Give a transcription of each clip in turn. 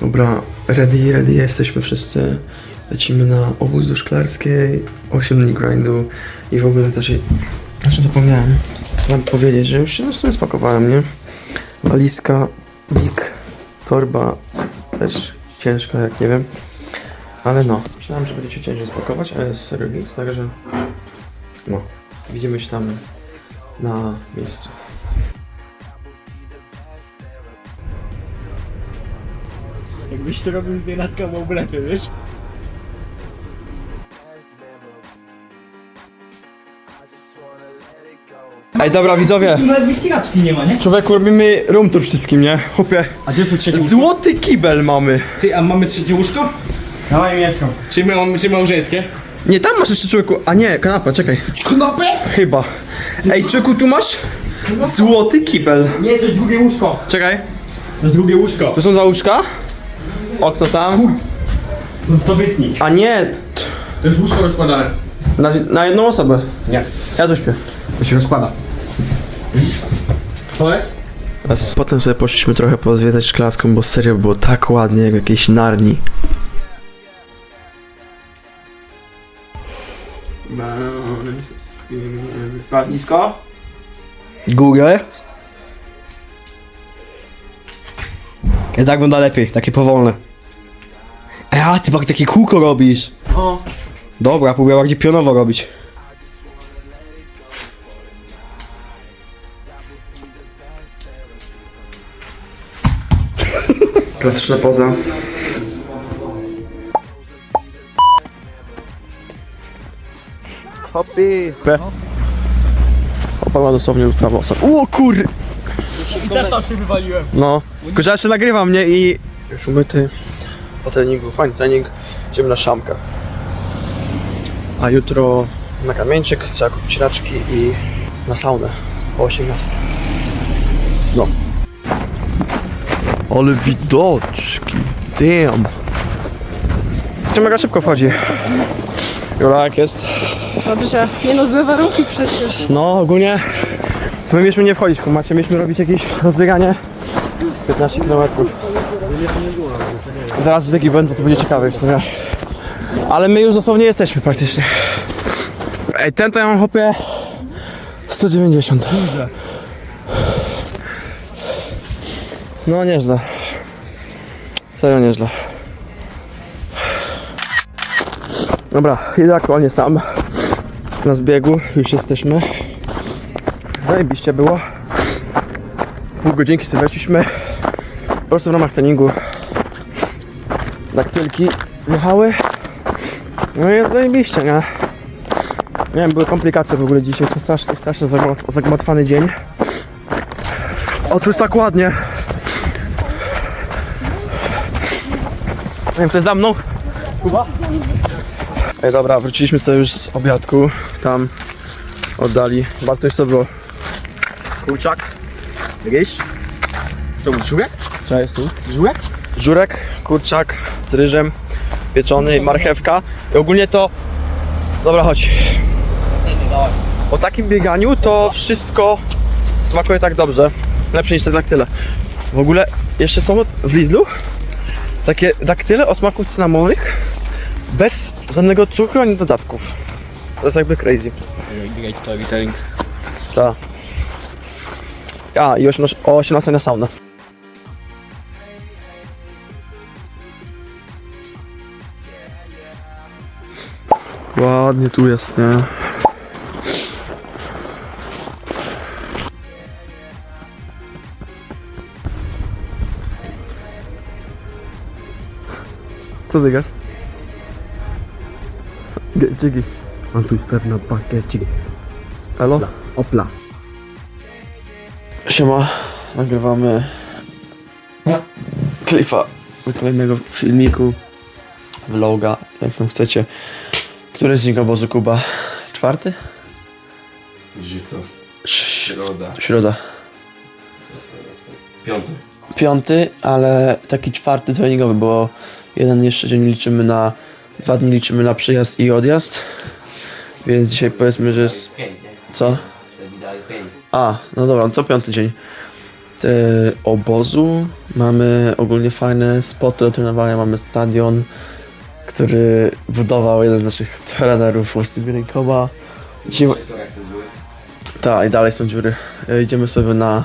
Dobra, ready, ready jesteśmy wszyscy. Lecimy na obóz do szklarskiej, 8 dni grindu i w ogóle też... Znaczy zapomniałem wam powiedzieć, że już się sumie spakowałem, nie? Walizka, big, torba też ciężka, jak nie wiem. Ale no, myślałem, że będziecie ciężej spakować, a jest serio także... No, widzimy się tam na miejscu. Jakbyś to robił z nienacka, byłoby lepiej, wiesz? Ej, dobra, widzowie, Nawet wyścigaczki nie ma, nie? człowieku, robimy room tour wszystkim, nie? Chłopie, A gdzie tu trzecie łóżko? złoty kibel mamy. Ty, a mamy trzecie łóżko? Dawaj mięso. Czy, my, czy małżeńskie? Nie, tam masz jeszcze człowieku, a nie, kanapę, czekaj. Knopy? Chyba. Ej, człowieku, tu masz złoty kibel. Nie, to jest drugie łóżko. Czekaj, To jest drugie łóżko. tu są dwa łóżka. Okno tam. No to wytnij. A nie, To jest łóżko rozkładane. na, na jedną osobę. Nie. Ja tu śpię. To się rozkłada. Widzisz? To jest? Potem sobie poszliśmy trochę pozwiedzać szklaską, bo serio było tak ładnie, jak w jakiejś narni. Nisko? Górę. I tak wygląda lepiej, takie powolne. A ty bardziej takie kółko robisz. O. Dobra, próbuję bardziej pionowo robić. Klasyczna poza. Hoppy. Opa ma dosłownie prawo osad. O kur... Też tam się wywaliłem. No. Tylko że ja się nagrywam, nie? I... Już umyty. Po treningu, fajny trening. Idziemy na szamkę. A jutro na kamieńczyk, trzeba kupić raczki i na saunę o 18. No. Ale widoczki. Damn. To mega szybko wchodzi. Jola, jak jest? Dobrze, nie no, złe warunki przecież. No, ogólnie my mieliśmy nie wchodzić, macie mieliśmy robić jakieś rozbieganie 15 km. Zaraz zbiegi będą, to będzie ciekawe w sumie. Ale my już dosłownie jesteśmy praktycznie. Ej, ten to ja mam hopie 190. No nieźle. Serio nieźle. Dobra, idę aktualnie sam na zbiegu, już jesteśmy. Zajebiście było. Pół godzinki sobie weszliśmy. Po prostu w ramach treningu. Daktylki jechały. No i jest zajebiście, nie? Nie wiem, były komplikacje w ogóle dzisiaj. Jest strasznie, strasznie zagmat- zagmatwany dzień. O, tu jest tak ładnie. Nie wiem, kto jest za mną? Kuba? Ej, dobra, wróciliśmy sobie już z obiadku. Tam oddali. Bartoś co było? Kurczak. Jakieś? To był żółek? Co jest tu? Żółek? Żurek, kurczak z ryżem pieczony, marchewka. I ogólnie to... Dobra, chodź. Po takim bieganiu to wszystko smakuje tak dobrze. Lepsze niż te daktyle. W ogóle jeszcze są w Lidlu takie daktyle o smaku cynamonych bez żadnego cukru ani dodatków. To jest jakby crazy. Great storytelling. Tak. A, i 18 o 18 na saunę. Ładnie tu jest, nie? Co ty gasz? Dzięki. Mam tu na pakiecik. Halo? Opla. Siema, nagrywamy klipa do kolejnego filmiku, vloga, jak tam chcecie. Który jest dzień obozu Kuba? Czwarty? Dzisiaj co? Środa. Środa. Piąty. Piąty, ale taki czwarty treningowy, bo jeden jeszcze dzień liczymy na, dwa dni liczymy na przyjazd i odjazd. Więc dzisiaj powiedzmy, że jest, co? A, no dobra, to piąty dzień. e, obozu. Mamy ogólnie fajne spoty do trenowania, mamy stadion, który budował jeden z naszych trenerów, Westy Rękowa. Dzisiaj... Tak, i dalej są dziury. E, Idziemy sobie na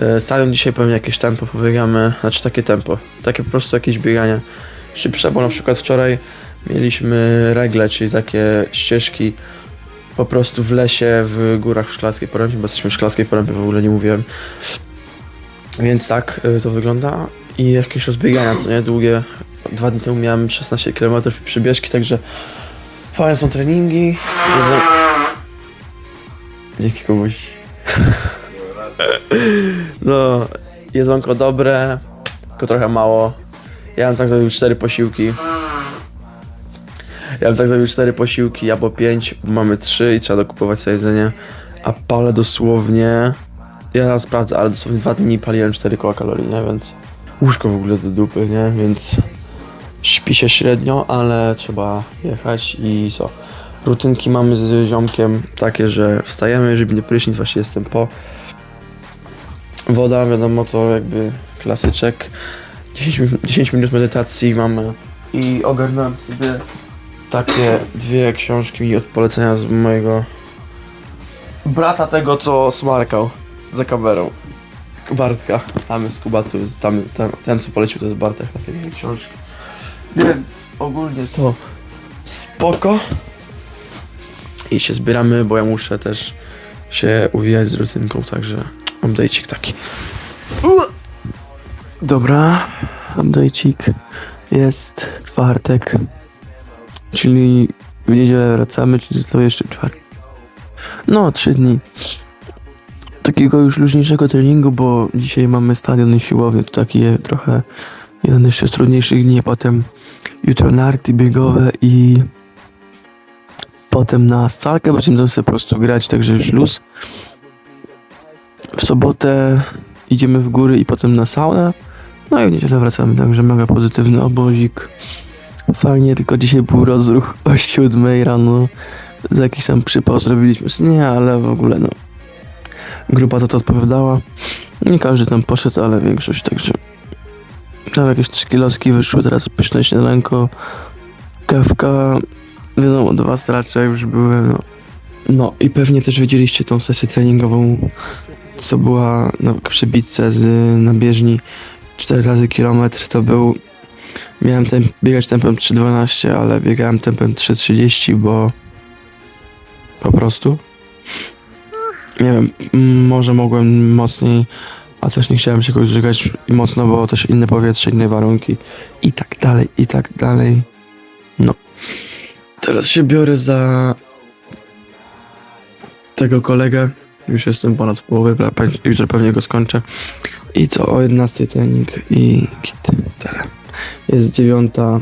e, stadion dzisiaj pewnie jakieś tempo pobiegamy, znaczy takie tempo, takie po prostu jakieś bieganie szybsze, bo na przykład wczoraj mieliśmy regle, czyli takie ścieżki po prostu w lesie, w górach w Szklarskiej Porębie, bo jesteśmy w Szklarskiej Porębie, w ogóle nie mówiłem. Więc tak y, to wygląda. I jakieś rozbiegania, co nie, długie. Dwa dni temu miałem 16 km przybieżki, także fajne są treningi. Jedzą... Dzięki komuś. no, jedzonko dobre, tylko trochę mało. Ja bym tak zrobił cztery posiłki. Ja bym tak zrobił cztery posiłki albo pięć, bo mamy trzy i trzeba dokupować sobie jedzenie. A palę dosłownie. Ja teraz sprawdzę, ale dosłownie dwa dni paliłem 4 koła kalorii, nie? Więc łóżko w ogóle do dupy, nie? Więc śpi się średnio, ale trzeba jechać i co? Rutynki mamy z ziomkiem takie, że wstajemy, żeby nie prysznic, właśnie jestem po. Woda, wiadomo, to jakby klasyczek. 10, min- 10 minut medytacji mamy i ogarnąłem sobie takie dwie książki od polecenia z mojego brata tego, co smarkał za kamerą. Bartka. Tam jest Kubatu, jest tam, ten, ten co polecił to jest Bartek na tej książki. Więc ogólnie to spoko. I się zbieramy, bo ja muszę też się uwijać z rutynką, także update'cik taki. Dobra, update'cik. Jest czwartek. Czyli w niedzielę wracamy, czyli to jeszcze czwartek. No, trzy dni. Takiego już luźniejszego treningu, bo dzisiaj mamy stadion i siłownię, to taki trochę jeden jeszcze z trudniejszych dni, a potem jutro narty biegowe i potem na scalkę będziemy sobie po prostu grać, także już luz. W sobotę idziemy w góry i potem na saunę, no i w niedzielę wracamy, także mega pozytywny obozik. Fajnie, tylko dzisiaj był rozruch o 7 rano. Za jakiś tam przypał zrobiliśmy. Nie, ale w ogóle no. Grupa za to odpowiadała. Nie każdy tam poszedł, ale większość, także. Tam jakieś 3 kiloski wyszły, teraz pyszne śniadanko, kawka. Wiadomo, dwa stracze już były, no. No i pewnie też widzieliście tą sesję treningową, co była na przybitce z na bieżni 4 razy kilometr. To był Miałem biegać tempem 3.12, ale biegałem tempem 3.30, bo po prostu. Nie wiem, może mogłem mocniej, a też nie chciałem się jakoś żygać mocno, bo też inne powietrze, inne warunki i tak dalej, i tak dalej. No. Teraz się biorę za tego kolegę. Już jestem ponad pra- jutro pewnie go skończę. I co, o 11 trening i kit. Tyle. Jest dziewiąta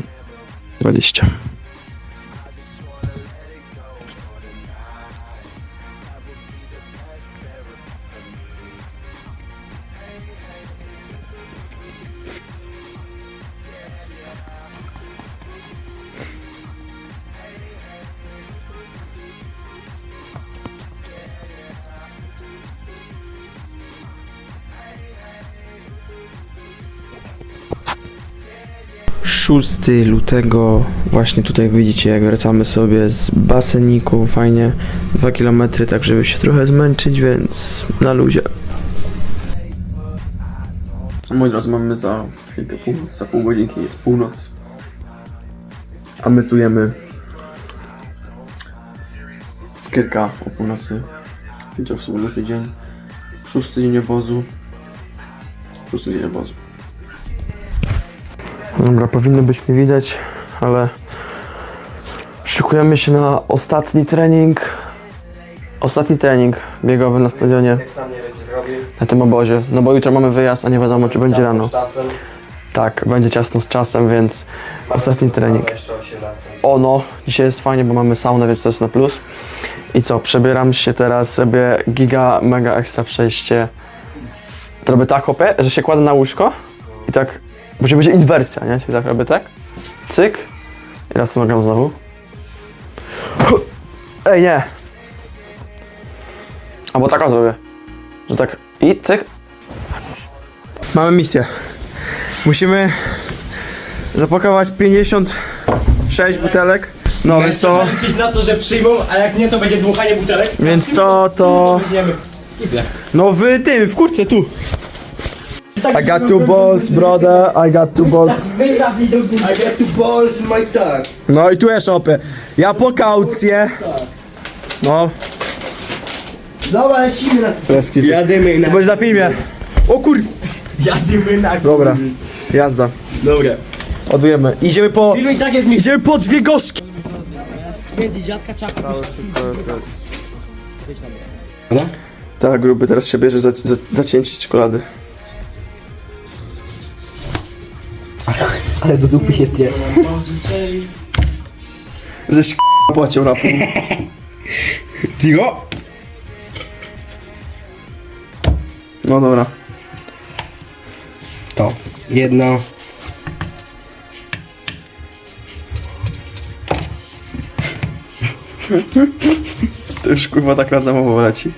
dwadzieścia. Szósty lutego, właśnie tutaj widzicie, jak wracamy sobie z baseniku, fajnie, 2 km, tak żeby się trochę zmęczyć, więc na luzie. Moi drodzy, mamy za chwilkę, za pół godzinki jest północ, a my tu jemy skierka o północy. Jutro w drugi dzień, szósty dzień obozu, szósty dzień obozu. Dobra, powinno być mnie widać, ale szykujemy się na ostatni trening. Ostatni trening biegowy na stadionie. Na tym obozie. No bo jutro mamy wyjazd, a nie wiadomo czy będzie rano. Tak, będzie ciasno z czasem, więc ostatni trening. O no, dzisiaj jest fajnie, bo mamy saunę, więc to jest na plus. I co, przebieram się teraz sobie giga, mega ekstra przejście. To robię tak, hopie, że się kładę na łóżko i tak bo się będzie inwersja, nie? Czyli tak robię tak. Cyk. I raz to nagram znowu. Ej, nie. Albo tak o zrobię. Że tak i cyk. Mamy misję. Musimy zapakować 56 butelek. No więc to, Liczyć na to, że przyjmą, a jak nie, to będzie dmuchanie butelek. więc to, to... Weźmiemy. No w tym, w kurce tu. I got two balls, brother, I got two balls. I get two balls my son. No i tu jest opie. Ja po kaucję. No. Dobra, lecimy na... Kreski, ty. Jadymy To będzie na filmie. O kur... Jadymy na... Dobra. Jazda. Dobra. Ładujemy. Idziemy po... Film i tak jest mi... Idziemy po dwie gorzki. Między dziadka czapka. Tak, gruby teraz się bierze za, za, zacięcie czekolady. Ale do dupy się tnie. Żeś k***a płacił na pół. Tiro? No dobra. To. Jedno. To już kurwa tak randomowo leci.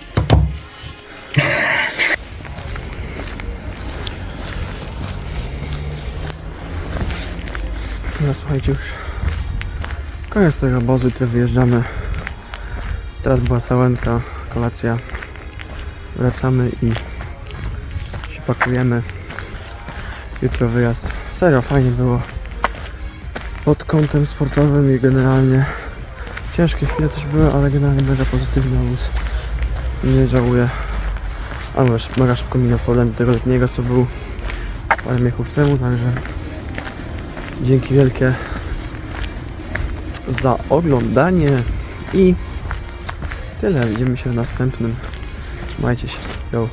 No słuchajcie już. Koniec tego obozu, który wyjeżdżamy. Teraz była sałenka, kolacja. Wracamy i się pakujemy. Jutro wyjazd. Serio, fajnie było. Pod kątem sportowym i generalnie Ciężkie chwile też były, ale generalnie mega pozytywny obóz. Nie żałuję. A mega, szy- mega szybko minął problem tego letniego, co był parę miechów temu, także dzięki wielkie za oglądanie i tyle. Widzimy się w następnym. Trzymajcie się. Yo.